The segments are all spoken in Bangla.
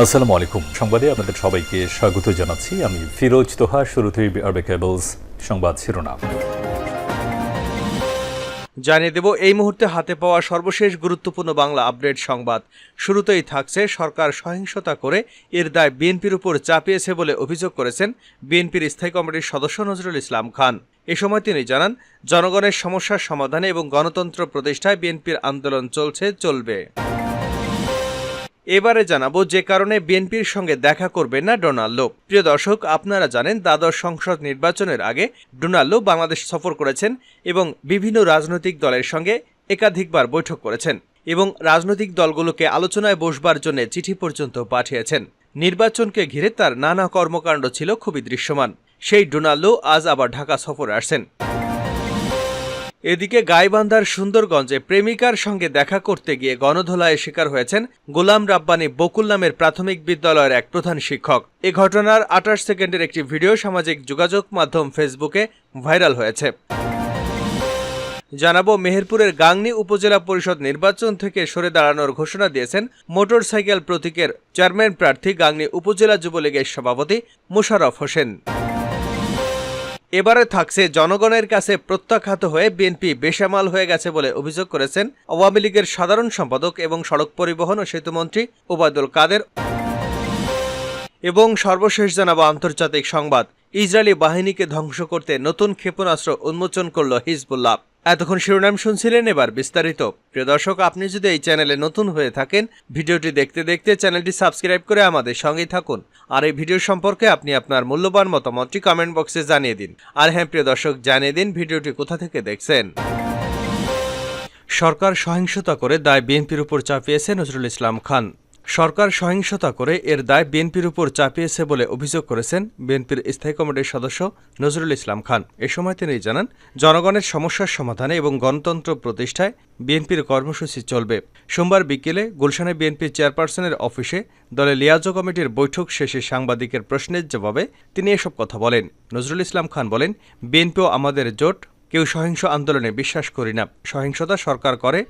আসসালামু আলাইকুম। সংবাদে আপনাদের সবাইকে স্বাগত জানাচ্ছি। আমি ফিরোজ তোহা, শুরুতেই আরবে কেবলস সংবাদ শিরোনাম। জানিয়ে দেব, এই মুহূর্তে হাতে পাওয়া সর্বশেষ গুরুত্বপূর্ণ বাংলা আপডেট সংবাদ। শুরুতেই থাকছে সরকার সহিংসতা করে এর দায় বিএনপির উপর চাপিয়েছে বলে অভিযোগ করেছেন বিএনপির স্থায়ী কমিটির সদস্য নজরুল ইসলাম খান। এ সময় তিনি জানান, জনগণের সমস্যার সমাধানে এবং গণতন্ত্র প্রতিষ্ঠায় বিএনপির আন্দোলন চলছে, চলবে। এবারে জানাব যে কারণে বিএনপির সঙ্গে দেখা করবেন না ডোনাল্ডো। প্রিয় দর্শক, আপনারা জানেন দ্বাদশ সংসদ নির্বাচনের আগে ডোনাল্ডো বাংলাদেশ সফর করেছেন এবং বিভিন্ন রাজনৈতিক দলের সঙ্গে একাধিকবার বৈঠক করেছেন এবং রাজনৈতিক দলগুলোকে আলোচনায় বসবার জন্য চিঠি পর্যন্ত পাঠিয়েছেন। নির্বাচনকে ঘিরে তার নানা কর্মকাণ্ড ছিল খুবই দৃশ্যমান। সেই ডোনাল্ডো আজ আবার ঢাকা সফরে আসছেন। এদিকে গাইবান্ধার সুন্দরগঞ্জে প্রেমিকার সঙ্গে দেখা করতে গিয়ে গণধোলায় শিকার হয়েছেন গোলাম রাব্বানি বকুল নামের প্রাথমিক বিদ্যালয়ের এক প্রধান শিক্ষক। এ ঘটনার আঠাশ সেকেন্ডের একটি ভিডিও সামাজিক যোগাযোগ মাধ্যম ফেসবুকে ভাইরাল হয়েছে। জানাব, মেহেরপুরের গাংনী উপজেলা পরিষদ নির্বাচন থেকে সরে দাঁড়ানোর ঘোষণা দিয়েছেন মোটরসাইকেল প্রতীকের চেয়ারম্যান প্রার্থী গাংনী উপজেলা যুবলীগের সভাপতি মোশাররফ হোসেন। এবারে থাকছে জনগণের কাছে প্রত্যাখ্যাত হয়ে বিএনপি বেসামাল হয়ে গেছে বলে অভিযোগ করেছেন আওয়ামী লীগের সাধারণ সম্পাদক এবং সড়ক পরিবহন ও সেতুমন্ত্রী ওবায়দুল কাদের। এবং সর্বশেষ জানাব আন্তর্জাতিক সংবাদ। ইসরায়েলি বাহিনীকে ধ্বংস করতে নতুন ক্ষেপণাস্ত্র উন্মোচন করল হিজবুল্লাহ। এতক্ষণ শিরোনাম শুনছিলেন এবার বিস্তারিত। প্রিয় দর্শক, আপনি যদি এই চ্যানেলে নতুন হয়ে থাকেন, ভিডিওটি দেখতে দেখতে চ্যানেলটি সাবস্ক্রাইব করে আমাদের সঙ্গেই থাকুন। আর এই ভিডিও সম্পর্কে আপনি আপনার মূল্যবান মতামতটি কমেন্ট বক্সে জানিয়ে দিন। আর হ্যাঁ প্রিয় দর্শক, জানিয়ে দিন ভিডিওটি কোথা থেকে দেখছেন। সরকার সহিংসতা করে দায় বিএনপির উপর চাপিয়েছে নজরুল ইসলাম খান। সরকার সহিংসতা করে এর দায় বিএনপির উপর চাপিয়েছে বলে অভিযোগ করেছেন বিএনপির স্থায়ী কমিটির সদস্য নজরুল ইসলাম খান। এ সময় তিনি জানান, জনগণের সমস্যার সমাধানে এবং গণতন্ত্র প্রতিষ্ঠায় বিএনপির কর্মসূচি চলবে। সোমবার বিকেলে গুলশানে বিএনপির চেয়ারপারসনের অফিসে দলের লিয়াজো কমিটির বৈঠক শেষে সাংবাদিকের প্রশ্নের জবাবে তিনি এসব কথা বলেন। নজরুল ইসলাম খান বলেন, বিএনপিও আমাদের জোট, কেউ সহিংস আন্দোলনে বিশ্বাস করি না। সহিংসতা সরকার করে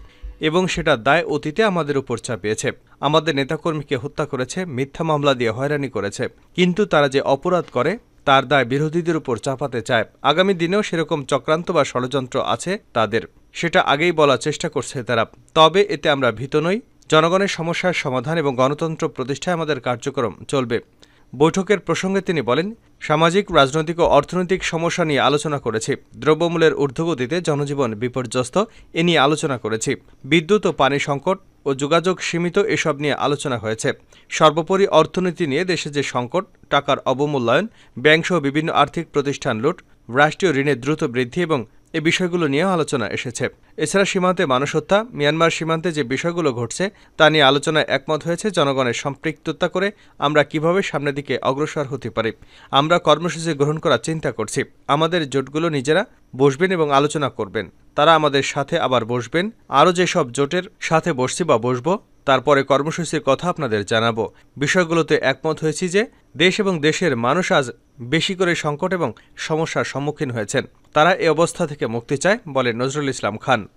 এবং সেটা দায় অতীতে আমাদের উপর চাপিয়েছে। আমাদের নেতাকর্মীকে হত্যা করেছে, মিথ্যা মামলা দিয়ে হয়রানি করেছে। কিন্তু তারা যে অপরাধ করে, তার দায় বিরোধীদের উপর চাপাতে চায়। আগামী দিনেও সেরকম চক্রান্ত বা ষড়যন্ত্র আছে তাদের। সেটা আগেই বলার চেষ্টা করছে তারা। তবে এতে আমরা ভীত নই। জনগণের সমস্যার সমাধান এবং গণতন্ত্র প্রতিষ্ঠায় আমাদের কার্যক্রম চলবে। বৈঠকের প্রসঙ্গে তিনি বলেন সামাজিক, রাজনৈতিক ও অর্থনৈতিক সমস্যা নিয়ে আলোচনা করেছি। দ্রব্যমূল্যের ঊর্ধ্বগতিতে জনজীবন বিপর্যস্ত, এ নিয়ে আলোচনা করেছি। বিদ্যুৎ ও পানি সংকট ও যোগাযোগ সীমিত এসব নিয়ে আলোচনা হয়েছে। সর্বোপরি অর্থনীতি নিয়ে দেশে যে সংকট, টাকার অবমূল্যায়ন, ব্যাংকসহ বিভিন্ন আর্থিক প্রতিষ্ঠান লুট, রাষ্ট্রীয় ঋণের দ্রুত বৃদ্ধি এবং এ বিষয়গুলো নিয়েও আলোচনা এসেছে। এছাড়া সীমান্তে মানুষ হত্যা মিয়ানমার সীমান্তে যে বিষয়গুলো ঘটছে, তা নিয়ে আলোচনায় একমত হয়েছে জনগণের সম্পৃক্ততা করে আমরা কীভাবে সামনের দিকে অগ্রসর হতে পারি। আমরা কর্মসূচি গ্রহণ করার চিন্তা করছি। আমাদের জোটগুলো নিজেরা বসবেন এবং আলোচনা করবেন। তারা আমাদের সাথে আবার বসবেন। আরও যেসব জোটের সাথে বসছি বা বসব, তারপরে কর্মসূচির কথা আপনাদের জানাব। বিষয়গুলোতে একমত হয়েছি যে, দেশ এবং দেশের মানুষ আজ বেশি করে সংকট এবং সমস্যার সম্মুখীন হয়েছেন। তারা এ অবস্থা থেকে মুক্তি চায়, বলে নজরুল ইসলাম খান।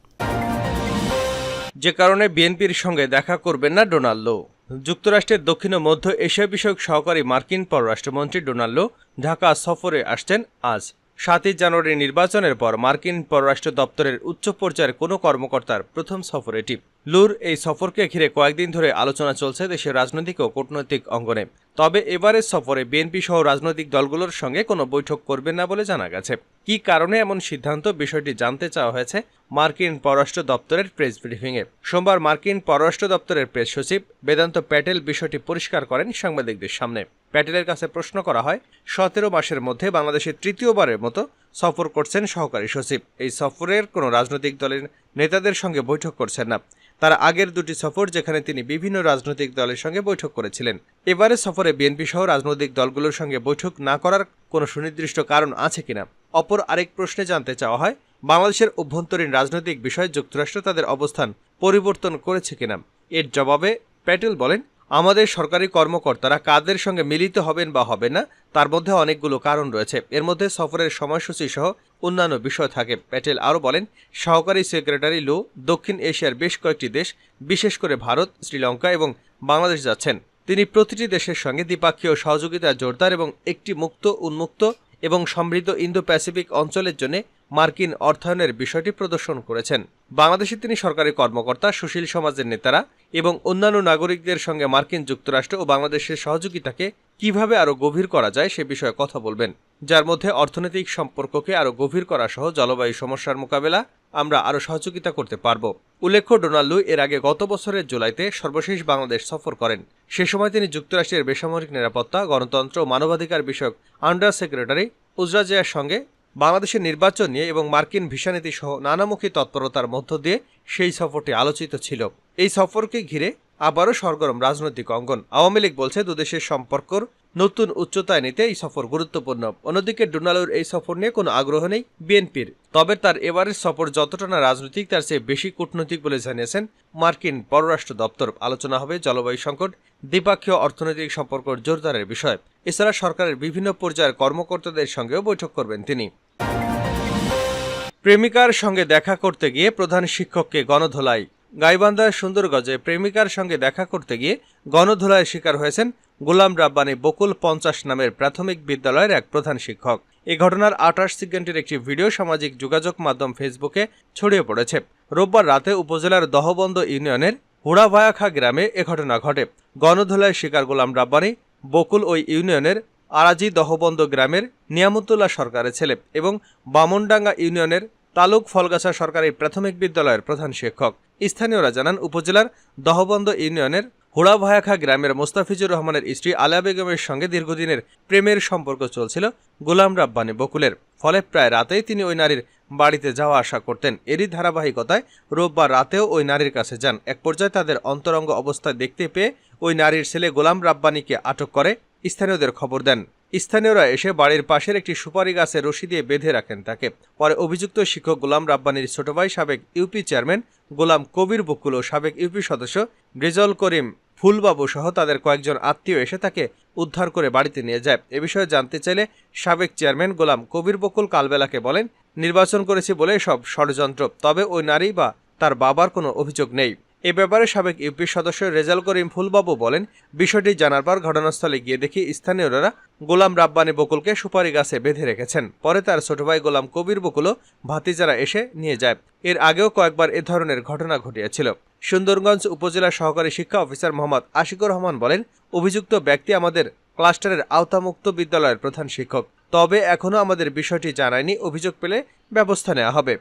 যে কারণে বিএনপির সঙ্গে দেখা করবেন না ডোনাল্ডো। যুক্তরাষ্ট্রের দক্ষিণ ও মধ্য এশিয়া বিষয়ক সহকারী মার্কিন পররাষ্ট্রমন্ত্রী ডোনাল্ডো ঢাকা সফরে আসছেন আজ। সাতই জানুয়ারি নির্বাচনের পর মার্কিন পররাষ্ট্র দপ্তরের উচ্চ পর্যায়ের কোনো কর্মকর্তার প্রথম সফর এটি। লুর এই সফরকে ঘিরে কয়েকদিন ধরে আলোচনা চলছে দেশের রাজনৈতিক ও কূটনৈতিক অঙ্গনে। তবে এবারের সফরে বিএনপি সহ রাজনৈতিক দলগুলোর সঙ্গে কোনো বৈঠক করবেন না বলে জানা গেছে। কি কারণে এমন সিদ্ধান্ত বিষয়টি জানতে চাওয়া হয়েছে মার্কিন পররাষ্ট্র দপ্তরের প্রেস ব্রিফিংয়ে। সোমবার মার্কিন পররাষ্ট্র দপ্তরের প্রেস সচিব বেদান্ত প্যাটেল বিষয়টি পরিষ্কার করেন সাংবাদিকদের সামনে। প্যাটেলের কাছে প্রশ্ন করা হয়, সতেরো মাসের মধ্যে বাংলাদেশের তৃতীয়বারের মতো সফর করছেন সহকারী সচিব। এই সফরের কোনো রাজনৈতিক দলের নেতাদের সঙ্গে বৈঠক করছেন না। তার আগের দুটি সফর যেখানে তিনি বিভিন্ন রাজনৈতিক দলের সঙ্গে বৈঠক করেছিলেন। এবারে সফরে বিএনপি সহ রাজনৈতিক দলগুলোর সঙ্গে বৈঠক না করার কোনো সুনির্দিষ্ট কারণ আছে কিনা? অপর আরেক প্রশ্নে জানতে চাওয়া হয়, বাংলাদেশের অভ্যন্তরীণ রাজনৈতিক বিষয়ে, যুক্তরাষ্ট্র তাদের অবস্থান পরিবর্তন করেছে কিনা? এর জবাবে প্যাটেল বলেন আমাদের সরকারি কর্মকর্তারা কাদের সঙ্গে মিলিত হবেন বা হবেন না, তার মধ্যে অনেকগুলো কারণ রয়েছে। এর মধ্যে সফরের সময়সূচি সহ অন্যান্য বিষয় থাকে। প্যাটেল আরও বলেন, সহকারী সেক্রেটারি লো দক্ষিণ এশিয়ার বেশ কয়েকটি দেশ, বিশেষ করে ভারত, শ্রীলঙ্কা এবং বাংলাদেশ যাচ্ছেন। তিনি প্রতিটি দেশের সঙ্গে দ্বিপাক্ষীয় সহযোগিতা, জোরদার এবং একটি মুক্ত, উন্মুক্ত এবং সমৃদ্ধ ইন্দো প্যাসিফিক অঞ্চলের জন্য মার্কিন অর্থায়নের বিষয়টি প্রদর্শন করেছেন। বাংলাদেশে তিনি সরকারি কর্মকর্তা, সুশীল সমাজের নেতারা এবং অন্যান্য নাগরিকদের সঙ্গে মার্কিন যুক্তরাষ্ট্র ও বাংলাদেশের সহযোগিতাকে কীভাবে আরও গভীর করা যায় সে বিষয়ে কথা বলবেন। যার মধ্যে অর্থনৈতিক সম্পর্ককে আরও গভীর করা সহ জলবায়ু সমস্যার মোকাবেলা আমরা আরও সহযোগিতা করতে পারব। উল্লেখ্য, ডোনাল্ডো এর আগে গত বছরের জুলাইতে সর্বশেষ বাংলাদেশ সফর করেন। সে সময় তিনি যুক্তরাষ্ট্রের বেসামরিক নিরাপত্তা, গণতন্ত্র ও মানবাধিকার বিষয়ক আন্ডার সেক্রেটারি উজরাজিয়ার সঙ্গে বাংলাদেশের নির্বাচন নিয়ে এবং মার্কিন ভিসানীতি সহ নানামুখী তৎপরতার মধ্য দিয়ে সেই সফরটি আলোচিত ছিল। এই সফরকে ঘিরে আবারও সরগরম রাজনৈতিক অঙ্গন। আওয়ামী লীগ বলছে, দুদেশের সম্পর্কর নতুন উচ্চতায় নিতে এই সফর গুরুত্বপূর্ণ। অন্যদিকে ডোনাল্ডোর এই সফর নিয়ে কোনো আগ্রহ নেই বিএনপির। তবে তার এবারের সফর যতটা না রাজনৈতিক, তার চেয়ে বেশি কূটনৈতিক বলে জানিয়েছেন মার্কিন পররাষ্ট্র দপ্তর। আলোচনা হবে জলবায়ু সংকট, দ্বিপাক্ষীয় অর্থনৈতিক সম্পর্ক জোরদারের বিষয়। এছাড়া সরকারের বিভিন্ন পর্যায়ের কর্মকর্তাদের সঙ্গেও বৈঠক করবেন তিনি। প্রেমিকার সঙ্গে দেখা করতে গিয়ে প্রধান শিক্ষককে গণধোলাই। গাইবান্ধার সুন্দরগঞ্জে প্রেমিকার সঙ্গে দেখা করতে গিয়ে গণধোলায় শিকার হয়েছেন গোলাম রাব্বানি বকুল পঞ্চাশ নামের প্রাথমিক বিদ্যালয়ের এক প্রধান শিক্ষক। এ ঘটনার আঠাশ সেকেন্ডের একটি ভিডিও সামাজিক যোগাযোগ মাধ্যম ফেসবুকে ছড়িয়ে পড়েছে। রোববার রাতে উপজেলার দহবন্দ ইউনিয়নের হুড়াভায়াখা গ্রামে এ ঘটনা ঘটে। গণধোলায় শিকার গোলাম রাব্বানি, বকুল ওই ইউনিয়নের আরাজি দহবন্দ গ্রামের নিয়ামতুল্লাহ সরকারের ছেলে এবং বামনডাঙ্গা ইউনিয়নের তালুক ফলগাছা সরকারি প্রাথমিক বিদ্যালয়ের প্রধান শিক্ষক। স্থানীয়রা জানান, উপজেলার দহবন্দ ইউনিয়নের হুড়াভায়াখা গ্রামের মোস্তাফিজুর রহমানের স্ত্রী আলিয়া বেগমের সঙ্গে দীর্ঘদিনের প্রেমের সম্পর্ক চলছিল গোলাম রাব্বানি বকুলের। ফলে প্রায় রাতেই তিনি ওই নারীর বাড়িতে যাওয়া আসা করতেন। এরই ধারাবাহিকতায় রোববার রাতেও ওই নারীর কাছে যান। এক পর্যায়ে তাদের অন্তরঙ্গ অবস্থায় দেখতে পেয়ে ওই নারীর ছেলে গোলাম রাব্বানিকে আটক করে স্থানীয়দের খবর দেন। স্থানীয়রা এসে বাড়ির পাশের একটি সুপারি গাছে রশি দিয়ে বেঁধে রাখেন তাকে। পরে অভিযুক্ত শিক্ষক গোলাম রাব্বানির ছোট ভাই সাবেক ইউপি চেয়ারম্যান গোলাম কবির বকুল ও সাবেক ইউপি সদস্য রেজল করিম ফুলবাবু সহ তাদের কয়েকজন আত্মীয় এসে তাকে উদ্ধার করে বাড়িতে নিয়ে যায়। এ বিষয়ে জানতে চাইলে সাবেক চেয়ারম্যান গোলাম কবির বকুল কালবেলাকে বলেন, নির্বাচন করেছি বলে সব ষড়যন্ত্র, তবে ওই নারী বা তার বাবার কোনো অভিযোগ নেই। এ ব্যাপারে সাবেক ইউপি সদস্য রেজাল করিম ফুলবাবু বলেন, বিষয়টি জানার পর ঘটনাস্থলে গিয়ে দেখি স্থানীয়রা গোলাম রাব্বানি বকুলকে সুপারি গাছে বেঁধে রেখেছেন। পরে তার ছোট ভাই গোলাম কবির বকুলও ভাতিজারা এসে নিয়ে যায়। এর আগেও কয়েকবার এ ধরনের ঘটনা ঘটিয়েছিল। সুন্দরগঞ্জ উপজেলা সহকারী শিক্ষা অফিসার মোহাম্মদ আশিকুর রহমান বলেন, অভিযুক্ত ব্যক্তি আমাদের ক্লাস্টারের আওতামুক্ত বিদ্যালয়ের প্রধান শিক্ষক, তবে এখনও আমাদের বিষয়টি জানায়নি, অভিযোগ পেলে ব্যবস্থা নেওয়া হবে।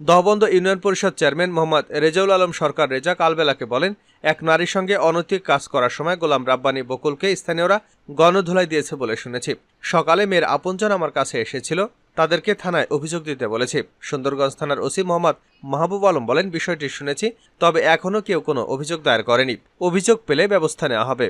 দহবন্দ ইউনিয়ন পরিষদ চেয়ারম্যান মোহাম্মদ রেজাউল আলম সরকার রেজা কালবেলাকে বলেন, এক নারীর সঙ্গে অনৈতিক কাজ করার সময় গোলাম রাব্বানি বকুলকে স্থানীয়রা গণধুলাই দিয়েছে বলে শুনেছি। সকালে মেয়ের আপনজন আমার কাছে এসেছিল, তাদেরকে থানায় অভিযোগ দিতে বলেছি। সুন্দরগঞ্জ থানার ওসি মোহাম্মদ মাহবুব আলম বলেন, বিষয়টি শুনেছি, তবে এখনও কেউ কোনো অভিযোগ দায়ের করেনি। অভিযোগ পেলে ব্যবস্থা নেওয়া হবে।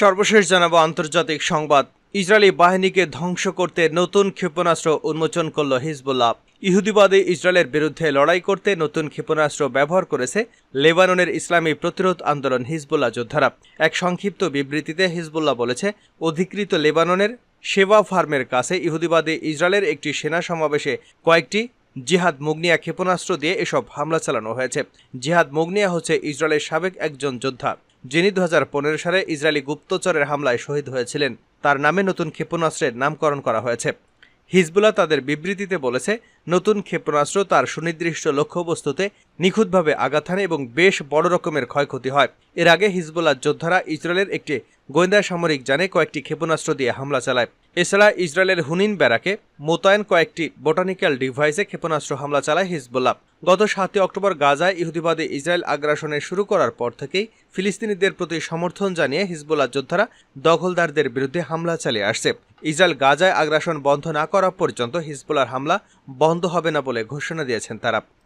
সর্বশেষ জানাব আন্তর্জাতিক সংবাদ। ইসরায়েলি বাহিনীকে ধ্বংস করতে নতুন ক্ষেপণাস্ত্র উন্মোচন করল হিজবুল্লাহ। ইহুদিবাদী ইসরায়েলের বিরুদ্ধে লড়াই করতে নতুন ক্ষেপণাস্ত্র ব্যবহার করেছে লেবাননের ইসলামী প্রতিরোধ আন্দোলন হিজবুল্লাহ যোদ্ধারা। এক সংক্ষিপ্ত বিবৃতিতে হিজবুল্লাহ বলেছে, অধিকৃত লেবাননের সেবা ফার্মের কাছে ইহুদিবাদী ইসরায়েলের একটি সেনা সমাবেশে কয়েকটি জিহাদ মুগনিয়া ক্ষেপণাস্ত্র দিয়ে এসব হামলা চালানো হয়েছে। জিহাদ মুগনিয়া হচ্ছে ইসরায়েলের সাবেক একজন যোদ্ধা, যিনি দু হাজার পনেরো সালে ইসরায়েলি গুপ্তচরের হামলায় শহীদ হয়েছিলেন। তার নামে নতুন ক্ষেপণাস্ত্রের নামকরণ করা হয়েছে। হিজবুল্লাহ তাদের বিবৃতিতে বলেছে, নতুন ক্ষেপণাস্ত্র তার সুনির্দিষ্ট লক্ষ্যবস্তুতে নিখুঁতভাবে আঘাত হানে এবং বেশ বড় রকমের ক্ষয়ক্ষতি হয়। এর আগে হিজবুল্লাহ যোদ্ধারা ইসরায়েলের একটি গোয়েন্দা সামরিক যানে কয়েকটি ক্ষেপণাস্ত্র দিয়ে হামলা চালায়। এছাড়া ইসরায়েলের হুনিন ব্যারাকে মোতায়েন কয়েকটি বোটানিক্যাল ডিভাইসে ক্ষেপণাস্ত্র হামলা চালায় হিজবুল্লাহ। গত সাতই অক্টোবর গাজায় ইহুদিবাদী ইসরায়েল আগ্রাসনের শুরু করার পর থেকেই ফিলিস্তিনিদের প্রতি সমর্থন জানিয়ে হিজবুল্লাহ যোদ্ধারা দখলদারদের বিরুদ্ধে হামলা চালিয়ে আসছে। ইসরায়েল গাজায় আগ্রাসন বন্ধ না করা পর্যন্ত হিজবুল্লার হামলা বন্ধ হবে না বলে ঘোষণা দিয়েছেন তারা।